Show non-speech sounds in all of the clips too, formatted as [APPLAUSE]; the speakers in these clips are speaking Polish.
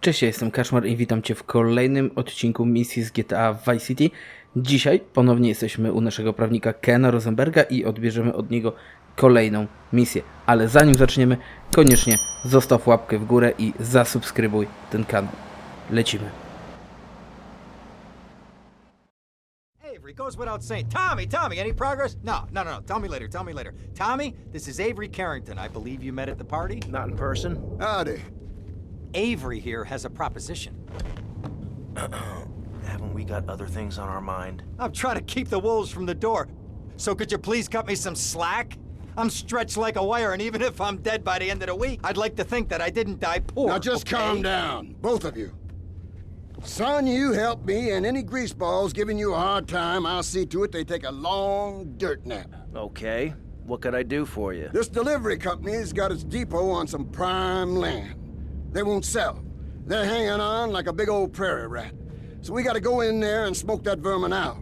Cześć, ja jestem Kaszmar i witam Cię w kolejnym odcinku misji z GTA Vice City. Dzisiaj ponownie jesteśmy u naszego prawnika Kena Rosenberga i odbierzemy od niego kolejną misję. Ale zanim zaczniemy, koniecznie zostaw łapkę w górę i zasubskrybuj ten kanał. Lecimy. Goes without saying. Tommy, Tommy, any progress? No, no, no, no. Tell me later. Tell me later. Tommy, this is Avery Carrington. I believe you met at the party. Not in person? Howdy. Avery here has a proposition. [CLEARS THROAT] Haven't we got other things on our mind? I'm trying to keep the wolves from the door. So could you please cut me some slack? I'm stretched like a wire, and even if I'm dead by the end of the week, I'd like to think that I didn't die poor. Now just okay? calm down, both of you. Son, you help me, and any greaseballs giving you a hard time, I'll see to it they take a long dirt nap. Okay. What could I do for you? This delivery company's got its depot on some prime land. They won't sell. They're hanging on like a big old prairie rat. So we gotta go in there and smoke that vermin out.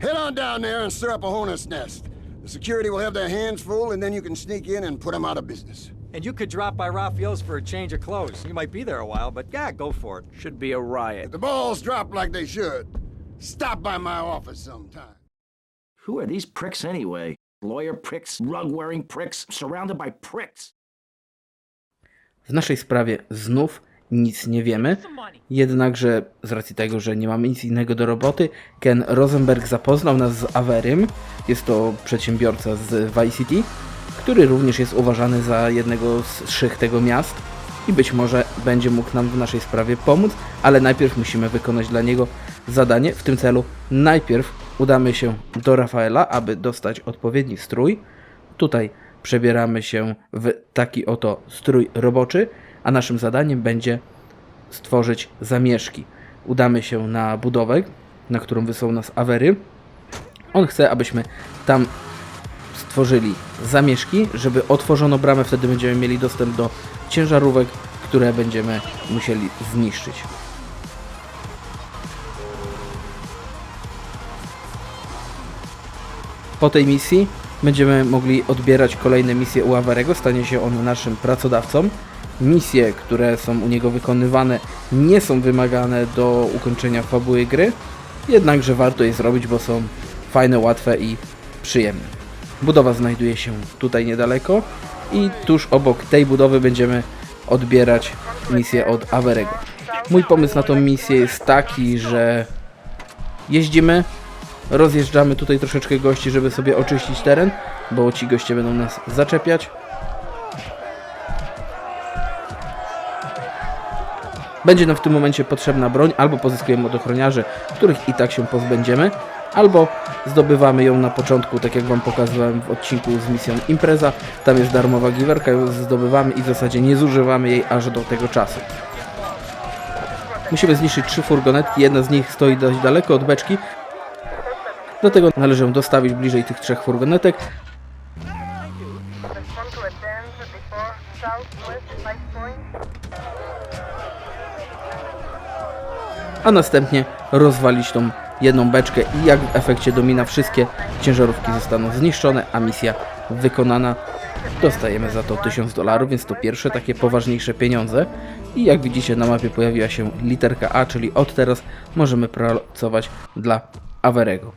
Head on down there and stir up a hornet's nest. The security will have their hands full, and then you can sneak in and put them out of business. And you could drop by Raphael's for a change of clothes. You might be there a while, but yeah, go for it. Should be a riot. If the balls drop like they should, stop by my office sometime. Who are these pricks anyway? Lawyer pricks, rug wearing pricks, surrounded by pricks. W naszej sprawie znów nic nie wiemy, jednakże z racji tego, że nie mamy nic innego do roboty, Ken Rosenberg zapoznał nas z Averym. Jest to przedsiębiorca z Vice City, który również jest uważany za jednego z trzech tego miast i być może będzie mógł nam w naszej sprawie pomóc, ale najpierw musimy wykonać dla niego zadanie. W tym celu najpierw udamy się do Rafaela, aby dostać odpowiedni strój. Tutaj przebieramy się w taki oto strój roboczy, a naszym zadaniem będzie stworzyć zamieszki. Udamy się na budowę, na którą wysłał nas Awery. On chce, abyśmy tam stworzyli zamieszki, żeby otworzono bramę, wtedy będziemy mieli dostęp do ciężarówek, które będziemy musieli zniszczyć. Po tej misji będziemy mogli odbierać kolejne misje u Awarego, stanie się on naszym pracodawcą. Misje, które są u niego wykonywane, nie są wymagane do ukończenia fabuły gry, jednakże warto je zrobić, bo są fajne, łatwe i przyjemne. Budowa znajduje się tutaj niedaleko i tuż obok tej budowy będziemy odbierać misję od Averego. Mój pomysł na tą misję jest taki, że jeździmy, rozjeżdżamy tutaj troszeczkę gości, żeby sobie oczyścić teren, bo ci goście będą nas zaczepiać. Będzie nam w tym momencie potrzebna broń, albo pozyskujemy od ochroniarzy, których i tak się pozbędziemy, albo zdobywamy ją na początku, tak jak Wam pokazywałem w odcinku z misją Impreza. Tam jest darmowa giwerka, ją zdobywamy i w zasadzie nie zużywamy jej aż do tego czasu. Musimy zniszczyć trzy furgonetki, jedna z nich stoi dość daleko od beczki, dlatego należy ją dostawić bliżej tych trzech furgonetek, a następnie rozwalić tą jedną beczkę i jak w efekcie domina wszystkie ciężarówki zostaną zniszczone, a misja wykonana. Dostajemy za to 1000 dolarów, więc to pierwsze takie poważniejsze pieniądze. I jak widzicie na mapie pojawiła się literka A, czyli od teraz możemy pracować dla Averego.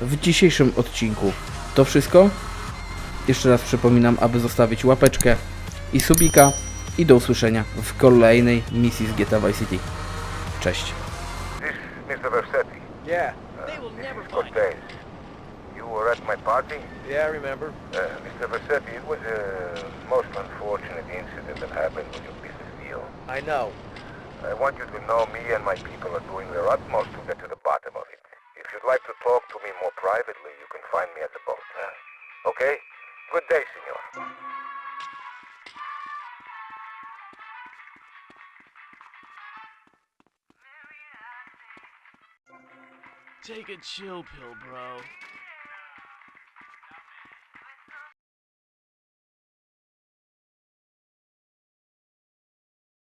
W dzisiejszym odcinku to wszystko. Jeszcze raz przypominam, aby zostawić łapeczkę i subika i do usłyszenia w kolejnej misji z GTA Vice City. Cześć. This Mr. Yeah, Uh, this is Cortez. You were at my party? yeah, I remember. Uh, Mr. Versetti, it was a most unfortunate incident that happened with your business deal. I know. I want you to know me and my people are doing their utmost to get to the bottom of it. If you'd like to talk to me more privately, you can find me at the boat. huh? Okay? Good day, senor. Take a chill pill, bro.